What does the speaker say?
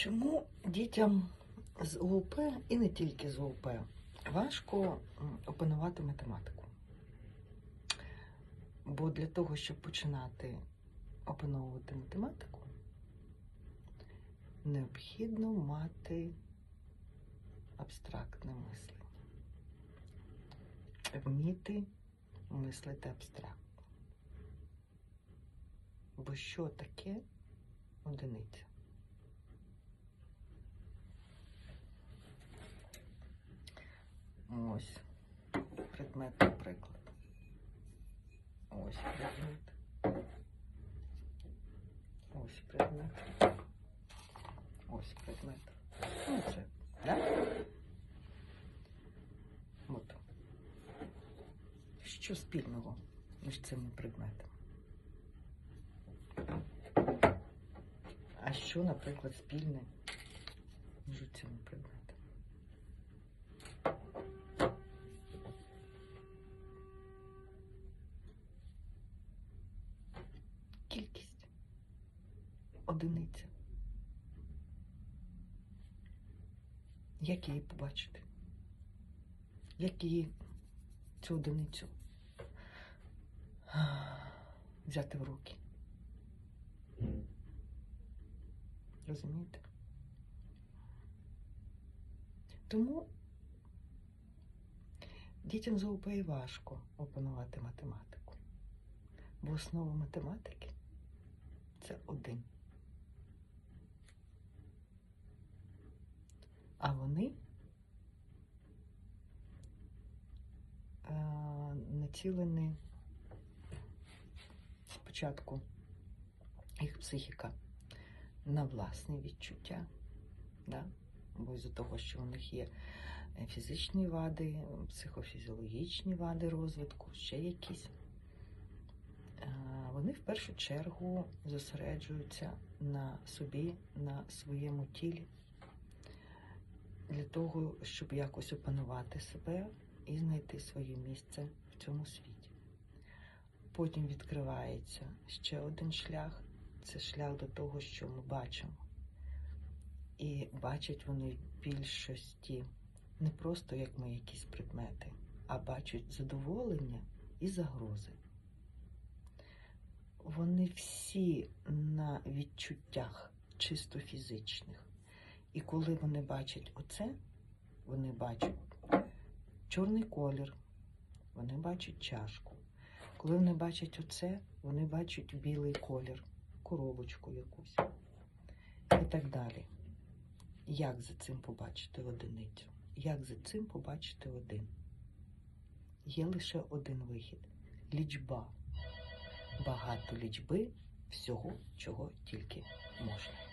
Чому дітям з УОП і не тільки з УОП важко опанувати математику? Бо для того, щоб починати опановувати математику, необхідно мати абстрактне мислення. Вміти мислити абстрактно. Бо що таке одиниця? Ось предмет, наприклад. Ось предмет. Ось предмет. Ось предмет. Ну, це, да? От. Що спільного між цими предметами? А що, наприклад, спільне між цими предметами? Одиниця. Як її побачити? Як її цю одиницю взяти в руки? Розумієте? Тому дітям з ОП важко опанувати математику. Бо основа математики це один. А вони е, націлені спочатку їх психіка на власні відчуття, да? бо з-за того, що у них є фізичні вади, психофізіологічні вади розвитку, ще якісь. Е, Вони в першу чергу зосереджуються на собі, на своєму тілі, для того, щоб якось опанувати себе і знайти своє місце в цьому світі. Потім відкривається ще один шлях це шлях до того, що ми бачимо. І бачать вони в більшості не просто як ми якісь предмети, а бачать задоволення і загрози. Вони всі на відчуттях чисто фізичних. І коли вони бачать оце, вони бачать чорний колір, вони бачать чашку. Коли вони бачать оце, вони бачать білий колір, коробочку якусь і так далі. Як за цим побачити одиницю? Як за цим побачити один? Є лише один вихід лічба. Багато лічби всього, чого тільки можна.